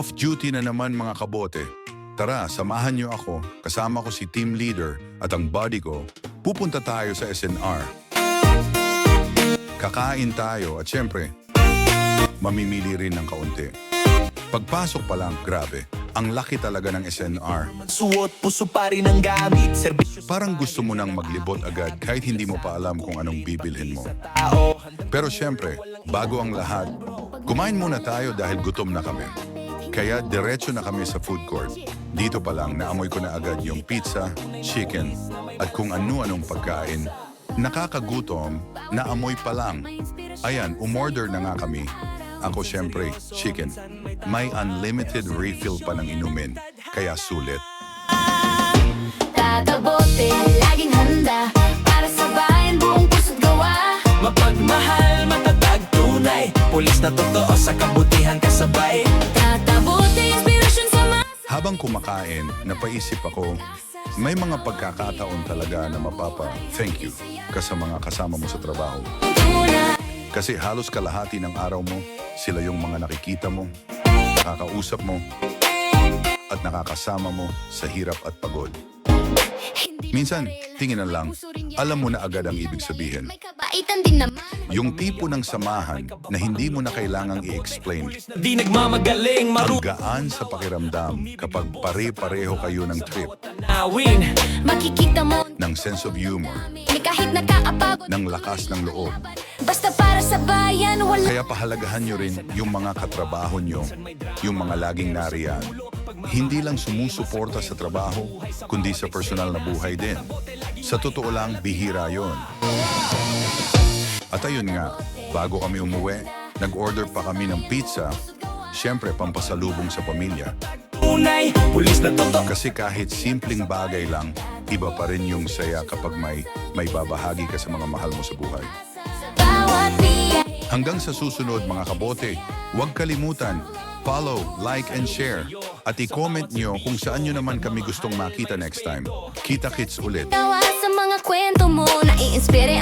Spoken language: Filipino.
Off-duty na naman mga kabote. Tara, samahan niyo ako, kasama ko si team leader at ang body ko, pupunta tayo sa SNR. Kakain tayo at syempre, mamimili rin ng kaunti. Pagpasok pa lang, grabe, ang laki talaga ng SNR. Suot, puso pa rin ang gamit Parang gusto mo nang maglibot agad kahit hindi mo pa alam kung anong bibilhin mo. Pero syempre, bago ang lahat, kumain muna tayo dahil gutom na kami. Kaya diretso na kami sa food court. Dito pa lang naamoy ko na agad yung pizza, chicken, at kung ano-anong pagkain. Nakakagutom, naamoy pa lang. Ayan, umorder na nga kami. Ako syempre, chicken. May unlimited refill pa ng inumin, kaya sulit. Tatabote, laging handa Para sa bayan, buong puso't gawa Mapagmahal, matatag, tunay Pulis na totoo sa kabutihan kasabay Habang kumakain, napaisip ako, may mga pagkakataon talaga na mapapa thank you ka sa mga kasama mo sa trabaho. Kasi halos kalahati ng araw mo, sila yung mga nakikita mo, nakakausap mo, at nakakasama mo sa hirap at pagod. Minsan, baril. tingin na lang, alam mo na agad ang ibig sabihin. May kabaitan din naman Yung tipo ng samahan na hindi mo na kailangang i-explain. Di nagmamagaling, Ang gaan sa pakiramdam kapag pare-pareho kayo ng trip, Makikita mo ng sense of humor, Ni kahit nakakapagod ng lakas ng loob. Basta para sa bayan, wala Kaya pahalagahan nyo rin yung mga katrabaho nyo, yung mga laging nariyan. Hindi lang sumusuporta sa trabaho, kundi sa personal na buhay din. Sa totoo lang, bihira yon. At ayun nga, bago kami umuwi, nag-order pa kami ng pizza, syempre pampasalubong sa pamilya. Kasi kahit simpleng bagay lang, iba pa rin yung saya kapag may, may babahagi ka sa mga mahal mo sa buhay. Hanggang sa susunod mga kabote, huwag kalimutan, follow, like, and share. At i-comment nyo kung saan nyo naman kami gustong makita next time. Kita kits ulit. Tawa sa mga kwento mo na iinspire